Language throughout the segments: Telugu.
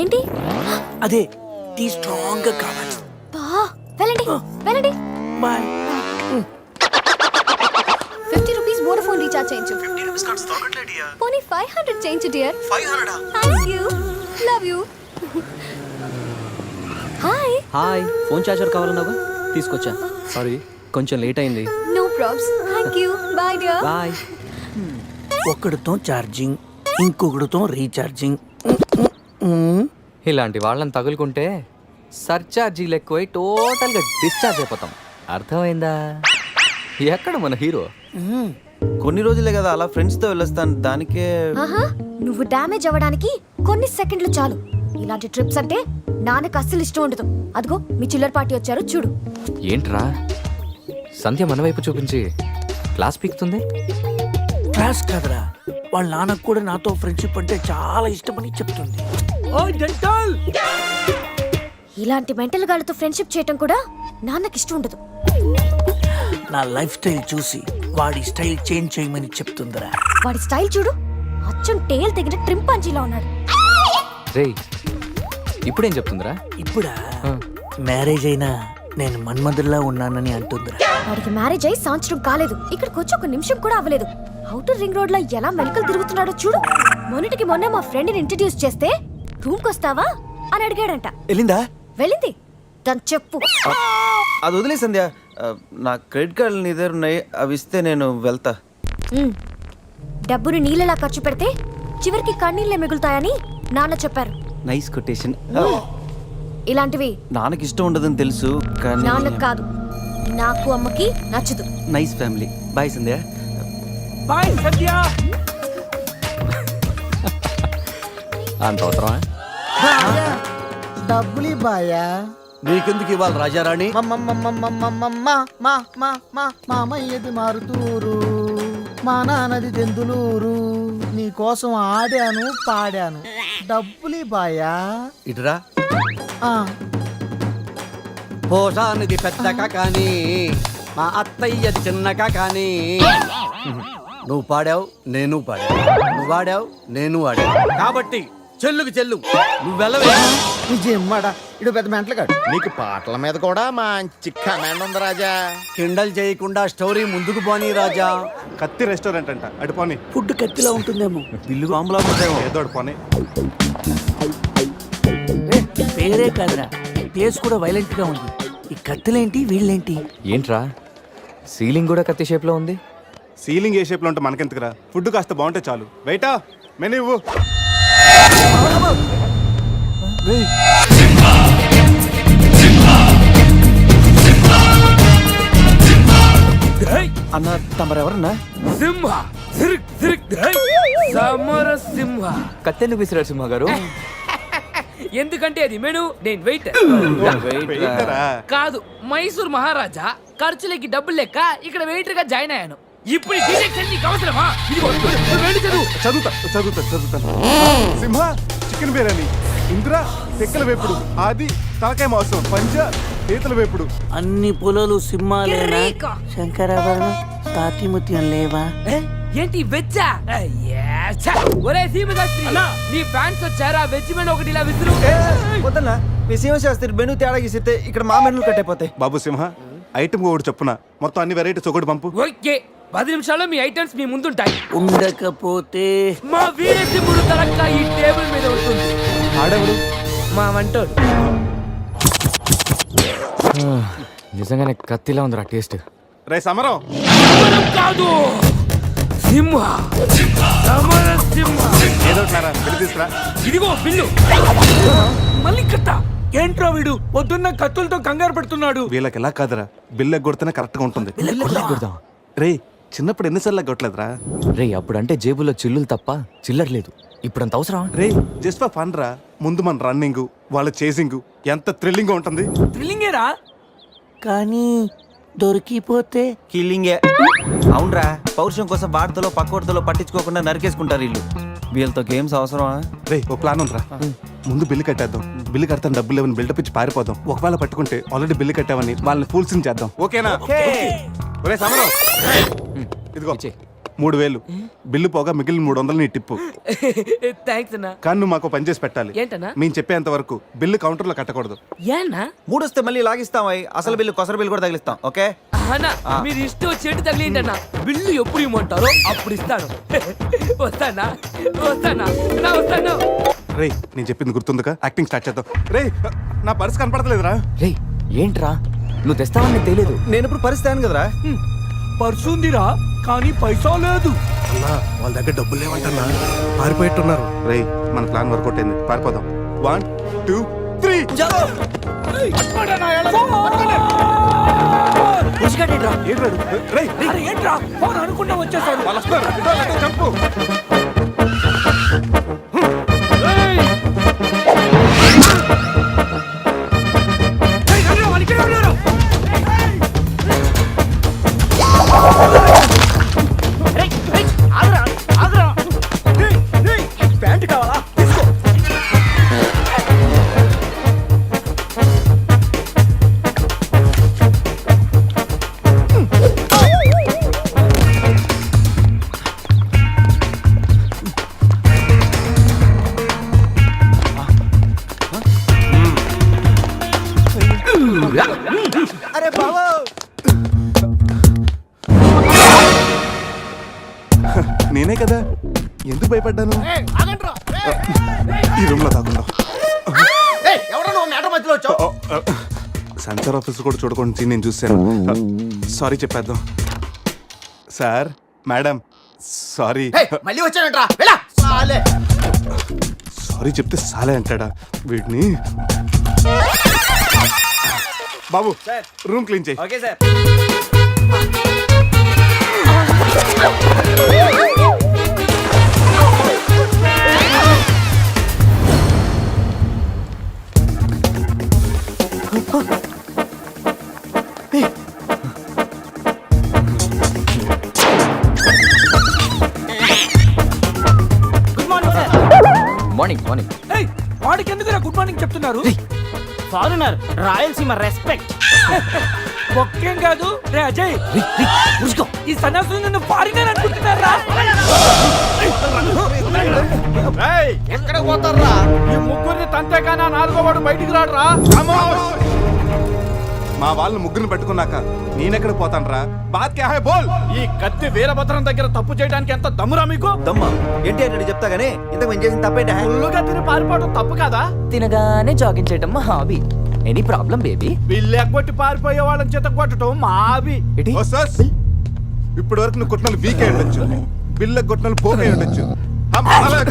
ఏంటి? అదే టీ స్ట్రాంగ్గా కావాలి. బా వెళ్ళండి వెళ్ళండి. Bye. Fifty rupees Vodafone recharge చేయించు. పోనీ ఫైవ్ హండ్రెడ్ చేయించు dear thank you. Love you. Hi. Hi phone charger కావాలన్నావా? తీసుకొచ్చా. సారీ. కొంచెం లేట్ అయింది. No probs thank you bye dear bye ఒకడితో charging ఇంకొకడితో రీఛార్జింగ్ ఇలాంటి వాళ్ళని తగులుకుంటే సర్చార్జీలు ఎక్కువై టోటల్గా డిశ్చార్జ్ అయిపోతాం. అర్థమైందా? ఎక్కడ మన హీరో కొన్ని రోజులే కదా అలా ఫ్రెండ్స్తో వెళ్ళొస్తాను. దానికే ఆహా నువ్వు డ్యామేజ్ అవ్వడానికి కొన్ని సెకండ్లు చాలు. ఇలాంటి ట్రిప్స్ అంటే నాన్నకు అస్సలు ఇష్టం ఉండదు. అదిగో మీ చిల్లర పార్టీ వచ్చారు చూడు. ఏంట్రా? సంధ్య మన వైపు చూపించి క్లాస్ పీకుతుంది? క్లాస్ కదరా. వాళ్ళ నాన్నకు కూడా నాతో ఫ్రెండ్షిప్ అంటే చాలా ఇష్టమని చెప్తుంది. ఇలాంటి మెంటల్ గాళ్ళతో ఫ్రెండ్షిప్ చేయటం కూడా నాన్నకి ఇష్టం ఉండదు. నా లైఫ్ స్టైల్ చూసి వాడి స్టైల్ చేంజ్ చేయమని చెప్తుందిరా. వాడి స్టైల్ చూడు. అచ్చం టేల్ తెగిన ట్రింపాంజీలా ఉన్నాడు. రేయ్ ఇప్పుడేం చెప్తుందిరా? ఇప్పుడా? ఆ. మ్యారేజ్ అయినా నేను మన్మధుల్లా ఉన్నానని అంటుందిరా. వాడికి మ్యారేజ్ అయి సంవత్సరం కాలేదు. ఇక్కడికి వచ్చి ఒక నిమిషం కూడా అవ్వలేదు. అవుటర్ రింగ్ రోడ్లో ఎలా మెలకలు తిరుగుతున్నాడో చూడు. మొన్నటికి మొన్న మా ఫ్రెండ్ని ఇంట్రడ్యూస్ చేస్తే రూమ్ వస్తావా అని అడిగాడంట. వెళ్ళిందా? వెళ్ళింది. దాని చెప్పు. అది వదిలే సంధ్య. నా క్రెడిట్ కార్డులు నీ దగ్గర ఉన్నాయి. అవి ఇస్తే నేను వెళ్తా. ఉమ్. డబ్బుని నీళ్ళలా ఖర్చు పెడితే చివరికి కన్నీళ్ళే మిగులుతాయని నాన్న చెప్పారు. Nice quotation. ఇలాంటివి నాన్నకి ఇష్టం ఉండదని తెలుసు కానీ నాన్నకు కాదు. నాకు అమ్మకి నచ్చదు. Nice family. Bye Sandhya. Bye Satya అంత అవసరమా? డబ్బులు బాయా. నీకెందుకు ఇవ్వాలి రాజారాణి? మామయ్యది మారుతూరు మా నాన్నది దెందులూరు నీ కోసం ఆడాను పాడాను. డబ్బులు బాయా. ఇటురా. ఆ, పోషానిది పెద్దక కానీ మా అత్తయ్యది చిన్నక కానీ. నువ్వు పాడావు నేను పాడావు నువ్వు వాడావు నేను వాడావు కాబట్టి చెల్లుకి చెల్లు నువ్వు వెళ్ళవే. ఈ జిమ్మడా ఇడు పెద్ద మెంటలు కాడు నీకు పాటల మీద కూడా మంచి కమాండ్ ఉంది రాజా. కిండల్ చేయకుండా స్టోరీ ముందుకు పోనీ రాజా. కత్తి రెస్టారెంట్ అంట అటు పోనీ. ఫుడ్ కత్తిలా ఉంటుందేమో. బిల్లు బాంబులా ఉంటాయేమో ఏదో అటు పోనీ. రే, పేరే కాదురా. ప్లేస్ కూడా వైలెంట్గా ఉంది. ఈ కత్తులేంటి వీళ్ళేంటి? ఏంట్రా? సీలింగ్ కూడా కత్తి షేప్లో ఉంది? సీలింగ్ ఏ షేప్లో ఉంటే మనకెందుకురా? ఫుడ్ కాస్త బాగుంటే చాలు. బయట మెనూ ఇవ్వు. అన్న తమరెవరన్నా? సింహ సిరిక్ సిరిక్ ధై. సమర సింహ. కత్తెందుకు విసిరాడు సింహ గారు ఎందుకంటే అది మెను నేను వెయిట్ వెయిటరా? కాదు మైసూర్ మహారాజా ఖర్చులకి డబ్బులు లెక్క ఇక్కడ వెయిటర్గా జాయిన్ అయ్యాను. ఇప్పుడు ఈ డిటెక్షన్ నీకు అవసరమా? ఇదిగో నువ్వు వెళ్ళి చదువు. చదువుతా చదువుతా చదువుతాను సింహ చికెన్ బిర్యానీ. ఇంద్ర తెక్కల వేపుడు. ఆది తలకాయ మాంసం. పంజ పీతల వేపుడు. అన్ని పొలాలు సింహాలేనా. శంకరాభరణ సాతిముత్యం లేవా? ఏ? ఏంటి వెచ్చా ఒరే సీమశాస్త్రి నీ ఫ్యాన్స్ వచ్చారా? వెజ్ మెను ఒకటి ఇలా విసురు. వద్దన్నా. మీ శాస్త్రి మెనూ తేడా గీసితే ఇక్కడ మా మెనూ కట్టయిపోతాయి. బాబు సింహ ఐటమ్ ఒకటి చెప్పున? మొత్తం అన్ని వెరైటీస్ ఒకటి పంపు. ఓకే పది నిమిషాల్లో మీ ఐటమ్స్ మీ ముందుంటాయి. ఉండకపోతే మా వీరసింహుడు తలక్క ఈ టేబుల్ మీద ఉంటుంది. ఆడెవడు మా వంటోడు. నిజంగానే కత్తిలా ఉందిరా టేస్ట్. రే సమరం. సమరం కాదు! సింహ. సమర సింహ. ఏదో ఒకటిరా, తీసుకురా. ఇదిగో బిల్లు. మళ్ళీ కట్ట ఏంట్రా వీడు? పొద్దున్న కత్తులతో కంగారు పడుతున్నాడు. వీళ్ళకి ఎలా కాదురా బిల్ ఎగ్గొడితేనే కరెక్ట్గా ఉంటుంది కొడదాం. రే చిన్నప్పుడు ఎన్నిసార్లు ఎగ్గొట్టలేదురా రే అప్పుడంటే జేబులో చిల్లులు తప్ప చిల్లర లేదు. ఇప్పుడంత అవసరం? రే జస్ట్ ఫర్ ఫన్ రా. ముందు మన రన్నింగ్ వాళ్ళ చేసింగ్ ఎంత థ్రిల్లింగ్ ఉంటుంది. థ్రిల్లింగేరా? కానీ దొరికిపోతే కిల్లింగే. అవునరా పౌరుషం కోసం వార్తలో పక్కోడతలో పట్టించుకోకుండా నరికేసుకుంటారు వీళ్ళు. వీళ్ళతో గేమ్స్ అవసరమా? రే ఓ ప్లాన్ ఉందిరా. ముందు బిల్లు కట్టేద్దాం. బిల్లు కడతాను డబ్బులు లేవని బిల్డప్ ఇచ్చి పారిపోదాం. ఒకవేళ పట్టుకుంటే ఆల్రెడీ బిల్లు కట్టామని వాళ్ళని ఫూల్సింగ్ చేద్దాం. ఓకేనా? ఒరే సమరం. ఇదిగో. మూడు వేలు బిల్లు పోగా మిగిలిన మూడు వందలు నీ టిప్పు. థ్యాంక్స్ అన్నా. కానీ నువ్వు మాకు పని చేసి పెట్టాలి. ఏంటన్నా? మేము చెప్పేంత వరకు బిల్లు కౌంటర్లో కట్టకూడదు. ఏనా మూడు వస్తే మళ్ళీ లాగిస్తాం అయ్యి. అసలు బిల్లు కొసర బిల్లు కూడా తగిలిస్తాం ఓకే? అన్నా మీరు ఇష్టం వచ్చేటి తగిలిండి అన్న బిల్లు ఎప్పుడు ఇమ్మంటారో అప్పుడు ఇస్తాను. వస్తానా? వస్తానా? నా వస్తాను? రేయ్ నేను చెప్పింది గుర్తుందిగా? యాక్టింగ్ స్టార్ట్ చేద్దాం. రేయ్ నా పర్స్ కనపడతలేదురా. రే ఏంట్రా? నువ్వు తెస్తావని నాకు తెలియదు నేను ఇప్పుడు పరిస్థితి కదరా? పర్సుందిరా కానీ పైసా లేదు. వాళ్ళ దగ్గర డబ్బులు లేవంటన్నా పారిపోయేట్టున్నారు. రేయ్ మన ప్లాన్ వర్కౌట్ అయింది. పారిపోదాం. One two three. ఏంట్రా? ఫోన్ అనుకుంటా వాళ్ళు లేదో చంపు. ఆఫీస్ కూడా చూడకుండా నేను చూశాను. సారీ చెప్పేద్దాం. సార్ మేడం సారీ మళ్ళీ వచ్చానంట్రా. వెళ్ళా. సాలే. సారీ చెప్తే సాలే అంటాడా వీడిని? బాబు రూమ్ క్లీన్ చేయి. ఓకే సార్ మార్నింగ్ మార్నింగ్ ఏయ్, వాడికి ఎందుకురా గుడ్ మార్నింగ్ చెప్తున్నారు? Foreigner Rayalaseema respect. ఒక్కేం కాదు రే అజయ్ ఈ సన్యాసులు నన్ను ఫారినర్ అనుకుంటున్నారా? ఎక్కడ పోతారా ఈ ముగ్గురిని తంతేగానా నాలుగో వాడు బయటికి రాడురా? మా వాళ్ళని ముగ్గురిని పెట్టుకున్నాక నేనెక్కడ పోతానరా బాత్ క్యా హై బోల్ ఈ కత్తి వీరభద్రం దగ్గర తప్పు చేయడానికి ఎంత దమ్మురా మీకు దమ్మా ఏంటి అని చెప్తా గానీ ఇంతకు మేము చేసిన తప్పేంటి ఫుల్లుగా తిని పారిపోవడం తప్పు కదా తినగానే జాగింగ్ చేయటం మా hobby any problem baby bill ఎగ్గొట్టి పారిపోయే వాళ్ళని చేత కొట్టడం మా హాబీ ఏంటి ఓ సస్ ఇప్పటి వరకు నువ్వు కొట్టిన వీక్ అయి ఉండొచ్చు బిల్ల కొట్టిన పోక్ అయి ఉండొచ్చు हम अलग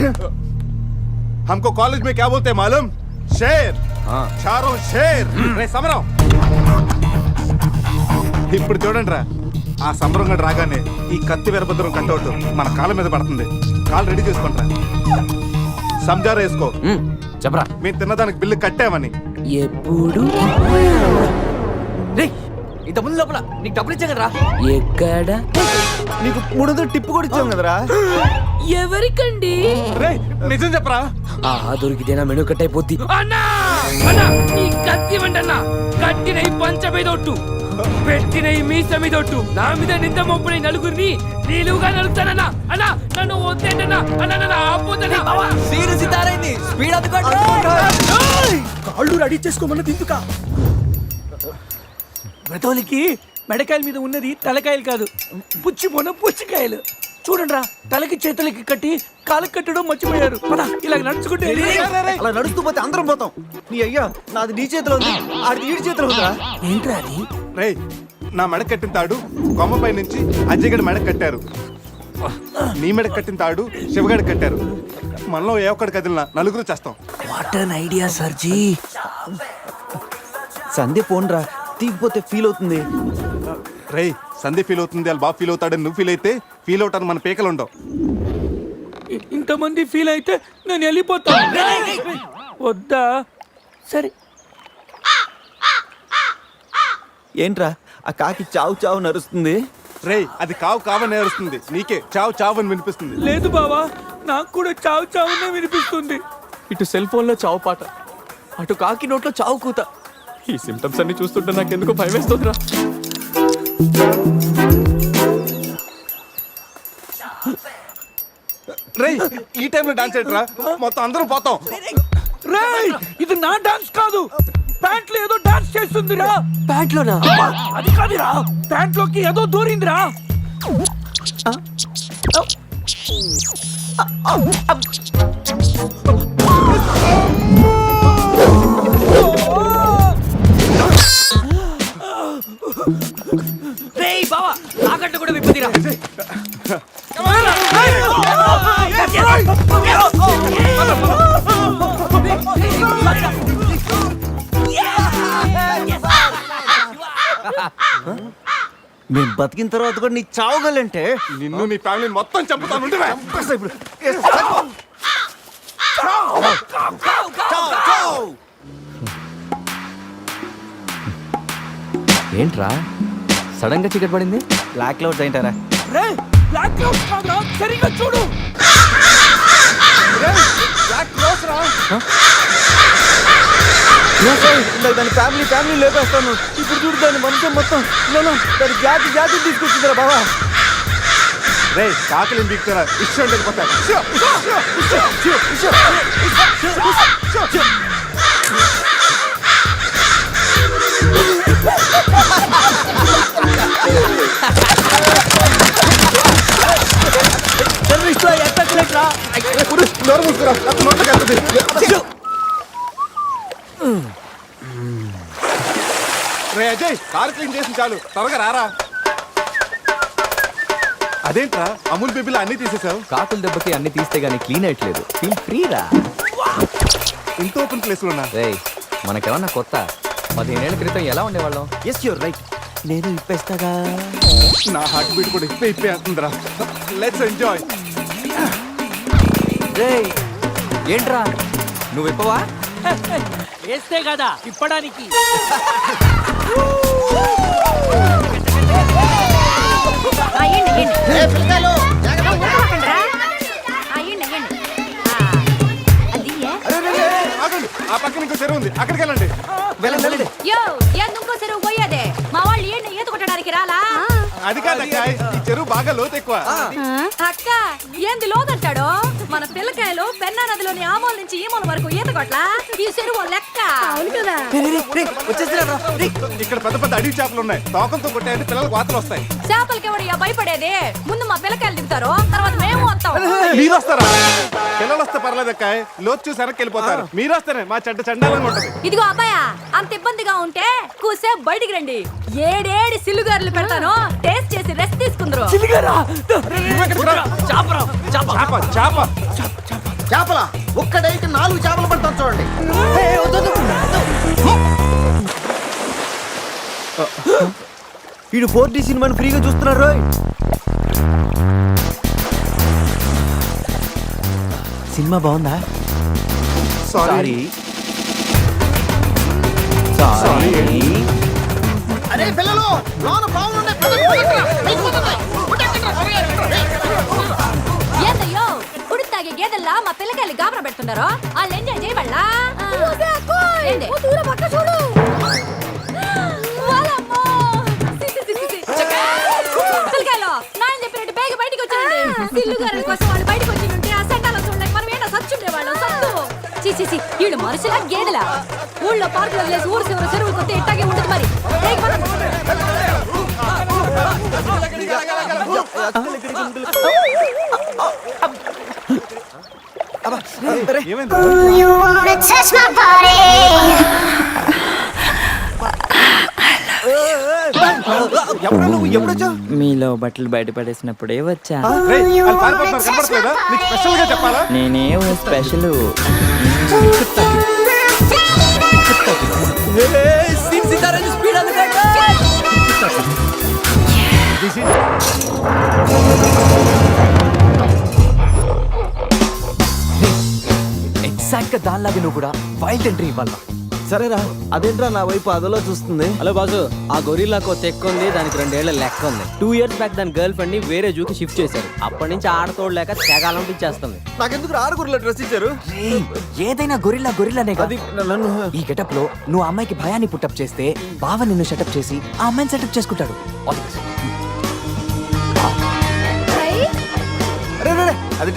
हमको कॉलेज में क्या बोलते हैं मालूम शेर चारों शेर రే సమరం ఇప్పుడు చూడండి రా ఆ సమరం గడు రాగానే ఈ కత్తి వీరభద్రం కట్టవుట్ మన కాళ్ళ మీద పడుతుంది. కాళ్ళు రెడీ చేసుకుంటారా సంజారా వేసుకో. చెప్పరా. మేము తిన్నదానికి బిల్లు కట్టామని. ఎప్పుడు? ఇంత ముందు లోపల. నీకు డబ్బులు ఇచ్చా కదరా. ఎక్కడ? నీకు మూడు టిప్పు కూడా ఇచ్చాం కదరా. ఎవరికండి? రే నిజం చెప్పరా? ఆ దొరికితేనా మెను కట్ అయిపోద్ది. అన్నా! అన్నా నీ కత్తి ఇవ్వండి అన్నా కట్టిన ఈ పంచ మీద ఒట్టు పెట్టిన ఈ మీస మీద ఒట్టు నా మీద నింద మోపున ఈ నలుగురిని నీలుగా నలుపుతానన్నా. అన్నా నన్ను వద్దేంటన్నా అన్నా నన్ను ఆపోతానా సీరియస్ ఇతారైంది స్పీడ్ అందుకోండి. కాళ్ళు రెడీ చేసుకోమన్నది మెడకాయల మీద ఉన్నది తలకాయలు కాదు పుచ్చి మొన చూడండిరా తలకి చేతులకి కట్టి కాళ్ళకి కట్టడం మర్చిపోయారు. పద ఇలా నడుచుకుంటే అలా నడుస్తూ పోతే అందరం పోతాం. నీ అయ్యా నాది నీ చేతిలో ఉంది. ఆడి ఈడి చేతిలో ఉందిరా. ఏంట్రా అది? రే నా మెడ కట్టిన తాడు కొమ్మపై నుంచి అజ్జగడి మెడ కట్టారు. నీ మెడ కట్టిన తాడు శివగడ కట్టారు. మనలో ఏ ఒక్కడి కదిలినా నలుగురు చేస్తాం. What an idea sir ji Sandhya phone రా తీగిపోతే ఫీల్ అవుతుంది. రే సంధి ఫీల్ అవుతుంది వాళ్ళు బాగా ఫీల్ అవుతాడని నువ్వు ఫీల్ అయితే ఫీల్ అవుతాను మన పేకలు ఉండవు. ఇంతమంది ఫీల్ అయితే నేను వెళ్ళిపోతా. వద్దా? సరే. ఏంట్రా ఆ కాకి చావు చావు నరుస్తుంది? రే అది కావు కావని నేరుస్తుంది. నీకే చావు చావు అని వినిపిస్తుంది. లేదు బావా నాకు కూడా చావు చావునే వినిపిస్తుంది. ఇటు సెల్ ఫోన్లో చావు పాట అటు కాకి నోట్లో చావు కూత. ఈ సిమ్టమ్స్ అన్ని చూస్తుంటే నాకు ఎందుకో భయం వేస్తుందిరా రేయ్ ఈ టైంలో డాన్స్ ఏంట్రా మొత్తం అందరం పోతాం. రేయ్ ఇది నా డాన్స్ కాదు. ప్యాంట్లో ఏదో డాన్స్ చేస్తుందిరా. ప్యాంట్లోనా? అది కాదురా. ప్యాంట్లోకి ఏదో దూరిందిరా. బతికిన తర్వాత కూడా నీ చావగలంటే? నిన్ను నీ ఫ్యామిలీ మొత్తం చంపుతాను ఏంట్రా? సడన్గా చీకటి పడింది? బ్లాక్ క్లౌడ్స్ ఏంటారా? రే బ్లాక్ క్లౌడ్స్ కాదురా సరిగ్గా చూడు. దాని ఫ్యామిలీ ఫ్యామిలీ లేపేస్తాను. ఇప్పుడు చూడు దాని వంశం మొత్తం. ఇలానో దాని జాతి జాతి తీసుకొచ్చిందిరా బాబా రే కాకలి బీక్తారా ఇష్టం లేకపోతే నోరు మూసుకురా. నాకు నోట్లోకి వెళ్తుంది. రే అజయ్ కార్ క్లీన్ చేసి చాలు. త్వరగా రారా. అదేంట్రా అమూల్ బేబీలో అన్ని తీసేసావు? కాకుల దెబ్బకి అన్ని తీస్తే గానీ క్లీన్ అయ్యట్లేదు. ఫీల్ ఫ్రీ రా. ఇంత ఓపెన్ ప్లేస్ ఉన్నా రేయ్ మనకేమన్నా కొత్త? పదిహేనేళ్ళ క్రితం ఎలా ఉండేవాళ్ళం? ఎస్ యూర్ రైట్ నేను ఇప్పేస్తాగా. నా హార్ట్ బీట్ కూడా ఇప్పే ఇప్పే అవుతుందిరా లెట్స్ ఎంజాయ్ రేయ్ ఏంట్రా? నువ్వు ఇప్పవా? వేస్తే కదా తిప్పడానికి ఆగండి ఆ పక్కన ఇంకో చెరువు ఉంది అక్కడికి వెళ్ళండి వెళ్ళండి వెళ్ళండి యో ఎందుకో చెరువు పోయేదే మా వాళ్ళు ఏంటి ఈత కొట్టడానికి రాలా అది కాదక్క ఈ చెరువు బాగా లోతు ఎక్కువ అక్క ఏంది మన పిల్లకాయలు పెన్నా నదిలోని ఆమోల నుంచి ఈమోల వరకు ఈత కొట్ల ఈ చెరువు లెక్క అవును కదా ఇక్కడ పెద్ద పెద్ద అడవి చేపలు ఉన్నాయి తోకంతో కొట్టాయంటే పిల్లలకు వాతలు వస్తాయి చేపలకి ఎవడయ్యా భయపడేది ముందు మా పిల్లకాయలు దిగుతారు తర్వాత మేము వస్తాం మీరు వస్తారా పిల్లలు వస్తే పర్లేదు అక్క లోతు చూసి వెనక్కి వెళ్ళిపోతారు మీరు వస్తేనే మా చెడ్డ చండాలంగా ఉంటది ఇదిగో అబ్బాయా అంత ఇబ్బందిగా ఉంటే కూసే బయటికి రండి ఏడేడి సిల్లుగారులు పెడతాను టేస్ట్ చేసి రెస్ట్ తీసుకుందరు చాప చేప చేప చేపల? ఒక్కడైతే నాలుగు చేపలు పడతాను చూడండి. వీడు ఫోర్ డి సినిమాని ఫ్రీగా చూస్తున్నారు రోయ్. సినిమా బాగుందా? సారీ సారీ అరే పిల్లలు లోన పావులు గేదెల్లా మా పిల్లకాయలు గాబరా పెడుతున్నారు వాళ్ళు ఎంజాయ్ సి. పిల్లకాయలు, నాయన చెప్పినట్టు బేగ బయటికి వచ్చేయండి. సిల్లుగారుల కోసం వాళ్ళు బయటికి వచ్చి ఉంటే ఆ సెంటాలో చూడలేక మనం ఏంటో సచ్చుండేవాళ్ళం సత్తు. చి చి చి. ఈడు మనుషులా గేదెలా? ఊళ్ళో పార్కులు వదిలేసి ఊరు చివరి చెరువులు కొత్త ఇట్టాగే ఉంటుంది మరి ఏయ్, పద. ఏమైంది You wanna touch my body? ఎప్పుడు నువ్వు ఎప్పుడొచ్చావు మీలో బట్టలు బయట పడేసినప్పుడే వచ్చా. నీకు స్పెషల్గా గా దానిలాగే నువ్వు కూడా వైల్డ్ ఎంట్రీ ఇవ్వాలా? సరేరా. అదేంట్రా నా వైపు అదలో చూస్తుంది? Hello boss. ఆ గొరిల్లాకు తెక్క ఉంది దానికి రెండేళ్ళ లెక్క ఉంది. టూ ఇయర్స్ బ్యాక్ దాని గర్ల్ ఫ్రెండ్ని వేరే జూకి షిఫ్ట్ చేశారు. అప్పటి నుంచి ఆడతోడలేక తెగాలంపించేస్తుంది నాకెందుకు ఆరుగురులో డ్రెస్ ఇచ్చారు? ఏదైనా గొరిల్లా గొరిల్లానే అది నన్ను ఈ గెటప్లో నువ్వు అమ్మాయికి భయాన్ని పుట్టప్ చేస్తే బావ నిన్ను సెటప్ చేసి ఆ అమ్మాయిని సెటప్ చేసుకుంటాడు. అది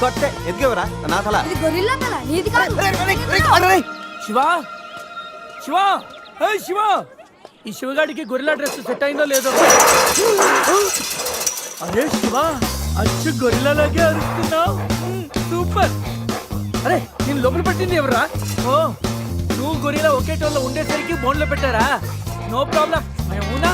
కొట్టే ఎదిగేవరా నా తల ఇది గొరిల్లా కల నీది కాదు. శివ శివ శివ. ఈ శివగాడికి గొరిలా డ్రెస్ సెట్ అయిందో లేదో? అరే శివ అచ్చు గొరిలాలాగే అరుస్తున్నావు. సూపర్. అరే నేను లోపల పట్టింది ఎవరా ఓ నువ్వు గొరిలా ఒకే టోన్లో ఉండేసరికి బోన్లో పెట్టారా? No problem. అవునా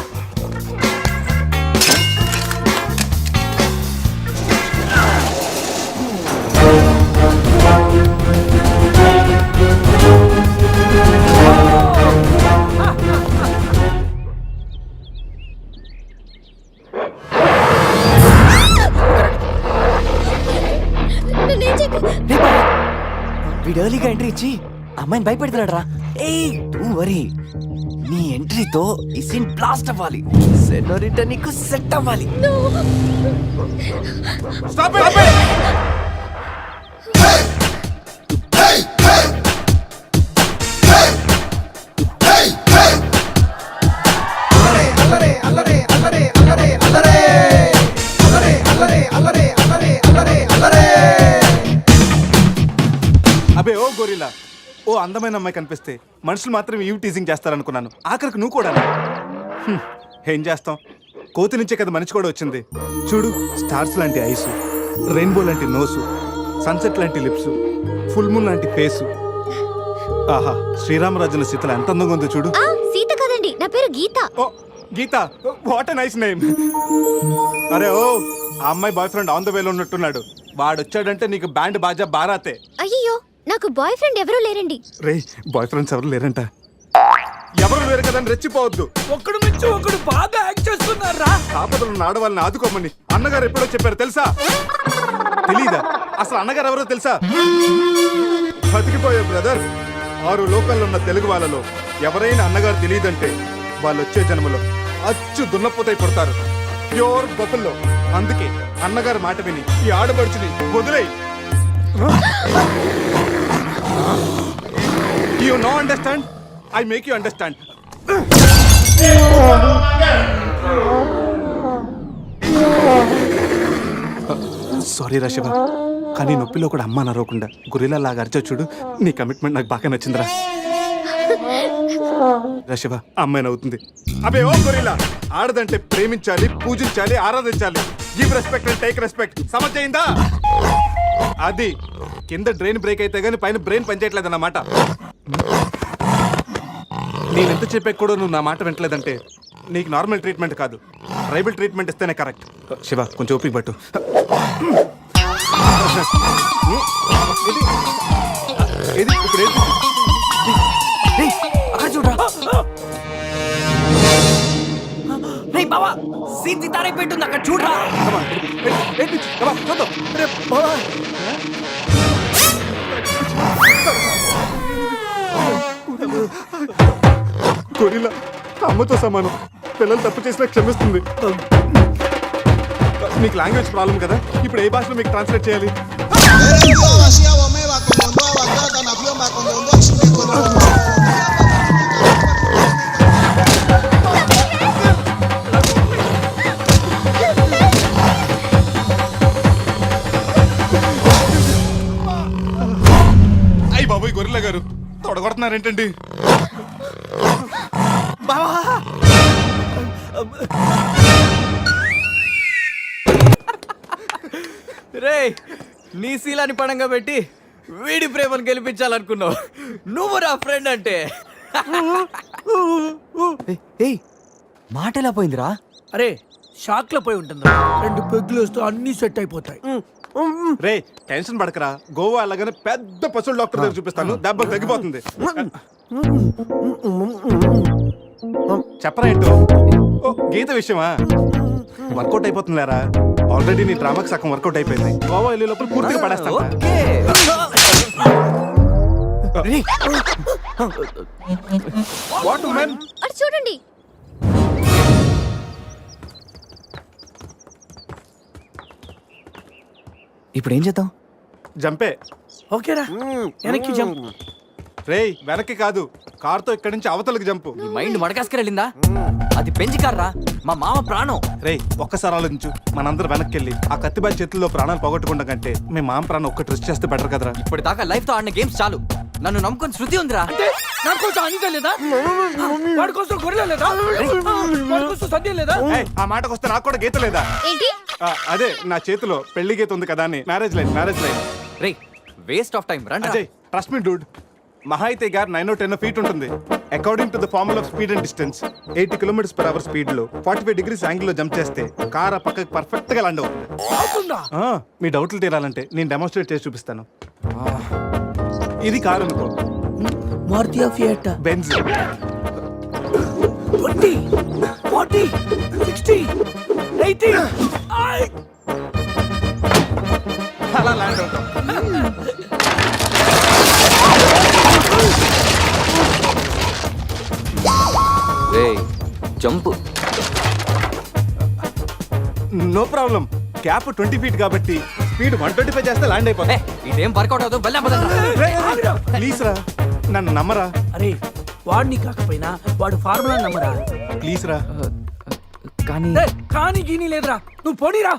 వీడు ఎర్లీగా ఎంట్రీ ఇచ్చి అమ్మాయిని భయపెడుతున్నాడు రా ఏ డూ వరీ నీ ఎంట్రీతో ఈ సీన్ బ్లాస్ట్ అవ్వాలి. సెనోరిట నీకు సెట్ అవ్వాలి. ఓ అందమైన అమ్మాయి కనిపిస్తే మనుషులు మాత్రం ఈవ్ టీజింగ్ చేస్తారనుకున్నాను. ఆఖరికి నువ్వు కూడా ఏం చేస్తాం? కోతి నుంచే కదా మనిషి కూడా వచ్చింది. చూడు స్టార్స్ లాంటి ఐసు రెయిన్బో లాంటి నోసు సన్సెట్ లాంటి లిప్స్ ఫుల్ మూన్ లాంటి ఫేసు. ఆహా శ్రీరామరాజుల సీతలు ఎంత అందంగా ఉందో చూడు. సీత కదండి నా పేరు గీత. ఓ గీత వాట్ నైస్ నేమ్ అరే ఓ ఆ అమ్మాయి బాయ్ ఫ్రెండ్ ఆన్ ద వేలో ఉన్నట్టున్నాడు. వాడు వచ్చాడంటే నీకు బ్యాండ్ బాజా బారాతే. అయ్యో నాకు బాయ్ ఫ్రెండ్ ఎవరూ లేరండి. రే బాయ్ ఫ్రెండ్స్ ఎవరు లేరంట. ఎవరు లేరు కదా అని రెచ్చిపోవద్దు. ఒక్కడు మించి ఒకడు బాగా యాక్ట్ చేస్తున్నారా? ఆపదలు ఉన్న ఆడవాళ్ళని ఆదుకోమని అన్నగారు ఎప్పుడో చెప్పారు తెలుసా? తెలీదా? అసలు అన్నగారు ఎవరో తెలుసా? బతికిపోయే బ్రదర్ ఆరు లోకల్లో ఉన్న తెలుగు వాళ్ళలో ఎవరైనా అన్నగారు తెలియదంటే వాళ్ళు వచ్చే జన్మలో అచ్చు దున్నపోతై పుడతారు. ప్యూర్ బొఫల్లో అందుకే అన్నగారు మాట విని ఈ ఆడపడుచుని వదిలేయి. Understand I make you understand sorry రా శివ కానీ నొప్పిలో కూడా అమ్మ నరవకుండా గురిలా లాగా అరిచా చూడు. నీ కమిట్మెంట్ నాకు బాగా నచ్చిందిరా. రా శివ అమ్మాయి నవ్వుతుంది. అబే ఓ గొరిలా ఆడదంటే ప్రేమించాలి పూజించాలి ఆరాధించాలి. Give respect and take respect సమర్థయిందా అది. కింద డ్రైన్ బ్రేక్ అయితే గానీ పైన బ్రెయిన్ పనిచేయట్లేదు అన్నమాట. నేను ఎంత చెప్పా కూడా నువ్వు నా మాట వింటలేదంటే నీకు నార్మల్ ట్రీట్మెంట్ కాదు. ట్రైబల్ ట్రీట్మెంట్ ఇస్తేనే కరెక్ట్ శివ కొంచెం ఓపిక పట్టు. ఇది ఇప్పుడు అక్కడ చూడరా. బావా. సీన్ తారే పెట్టుంది అక్కడ చూడరా చూద్దాం. అమ్మతో సమానం పిల్లలు తప్పు చేసినా క్షమిస్తుంది మీకు లాంగ్వేజ్ ప్రాబ్లం కదా ఇప్పుడు ఏ భాషలో మీకు ట్రాన్స్లేట్ చేయాలి తొడగొడుతున్నారేంటండి రే నీ శీలాన్ని పడంగా పెట్టి వీడి ప్రేమను గెలిపించాలనుకున్నావు. నువ్వు నా ఫ్రెండ్ అంటే. ఏయ్, ఏయ్ మాట ఎలా పోయిందిరా? అరే షాక్లో పోయి ఉంటుంది రెండు పెగ్గులు వస్తూ అన్ని సెట్ అయిపోతాయి. రే టెన్షన్ పడకరా. గోవా అలాగనే పెద్ద పశువుల డాక్టర్ దగ్గర చూపిస్తాను. దెబ్బ తగ్గిపోతుంది. చెప్పరా ఏంటో? ఓ, గీత విషయమా? వర్కౌట్ అయిపోతుంది లేరా? ఆల్రెడీ నీ డ్రామాకి సగం వర్కౌట్ అయిపోయింది. గోవా వెళ్ళే లోపల పూర్తిగా పడేస్తాను. వాట్ మెన్ చూడండి. ఇప్పుడు ఏం చేద్దాం? జంపే. ఓకేరా. వెనక్కి జంప్. రేయ్ వెనక్కి కాదు. కార్తో ఇక్కడి నుంచి అవతలకి జంపు. నీ మైండ్ మడకాసుకు వెళ్ళిందా? అది పెంచి కార్రా మా మామ ప్రాణం. రేయ్ ఒక్కసారి ఆలోచించు. మనందరం వెనక్కి వెళ్ళి ఆ కత్తిబాయి చేతుల్లో ప్రాణాలు పోగొట్టుకుంటాం కంటే మీ మామ ప్రాణం ఒక్క ట్రిస్ట్ చేస్తే బెటర్ కదరా. ఇప్పటిదాకా లైఫ్తో ఆడిన గేమ్స్ చాలు. నన్ను నమ్ముకొని శృతి ఉందిరా. అంటే నా కోసం అనిత లేదా? వాడి కోసం గొర్రెల లేదా? వాడి కోసం సద్య లేదా? ఏయ్, ఆ మాటకు వస్తే నాకు కూడా గీత లేదా? ఏంటి? ఆ, అదే నా చేతిలో పెళ్ళి గీత ఉంది కదా అని. మ్యారేజ్ లైన్ మ్యారేజ్ లైన్ రే వేస్ట్ ఆఫ్ టైం రండి అజయ్ ట్రస్ట్ మీ డూడ్ మహా అయితే గారు నైన్ టెన్ ఫీట్ ఉంటుంది. According to the formula of speed and distance eighty kilometres per hour స్పీడ్లో ఫార్టీ ఫైవ్ డిగ్రీస్ యాంగిల్లో జంప్ చేస్తే కార్ ఆ పక్కకి పర్ఫెక్ట్గా ల్యాండ్ అవుతుంది? మీ డౌట్లు తీరాలంటే నేను డెమోన్స్ట్రేట్ చేసి చూపిస్తాను. ఇది కారు అనుకో Maruti Fiat Benz. Twenty forty sixty eighty. అలా ల్యాండ్ అవుతాం. రే jump. No problem. Gap twenty feet కాబట్టి స్పీడ్ వన్ ట్వంటీ ఫైవ్ చేస్తే ల్యాండ్ ఏ అయిపోతుంది ఇదేం వర్కౌట్ అవుతుంది వెళ్ళాం. ప్లీజ్ రా. నన్ను నమ్మరా? అరే వాడిని కాకపోయినా వాడు ఫార్ములా నమ్మరా? ప్లీజ్ రా. కానీ కానీ గీని లేదురా. నువ్వు పోనీరా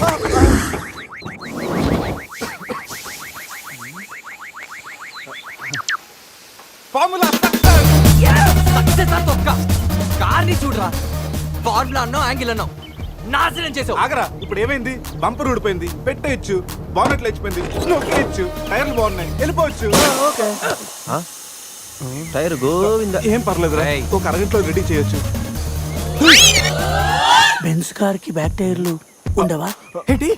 ఫార్ములా కార్ని చూడరా. ఫార్ములా అన్నావు యాంగిల్ అన్నావు నాశనం చేసావు. ఆగరా ఇప్పుడు ఏమైంది? బంపర్ ఊడిపోయింది. పెట్టేయచ్చు బానెట్ లేచిపోయింది నొక్కేయచ్చు టైర్లు బాగున్నాయి. వెళ్ళిపోవచ్చు టైర్ గోవింద. ఏం పర్లేదు. ఒక అరగంటలో రెడీ చేయొచ్చు. బెంజ్ కార్కి బ్యాక్ టైర్లు ఉండవా? ఏంటి?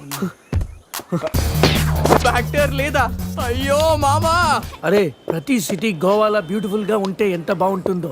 బ్యాక్టీరియా లేదా? అయ్యో మామా! అరే ప్రతి సిటీ గోవాలో బ్యూటిఫుల్గా ఉంటే ఎంత బాగుంటుందో.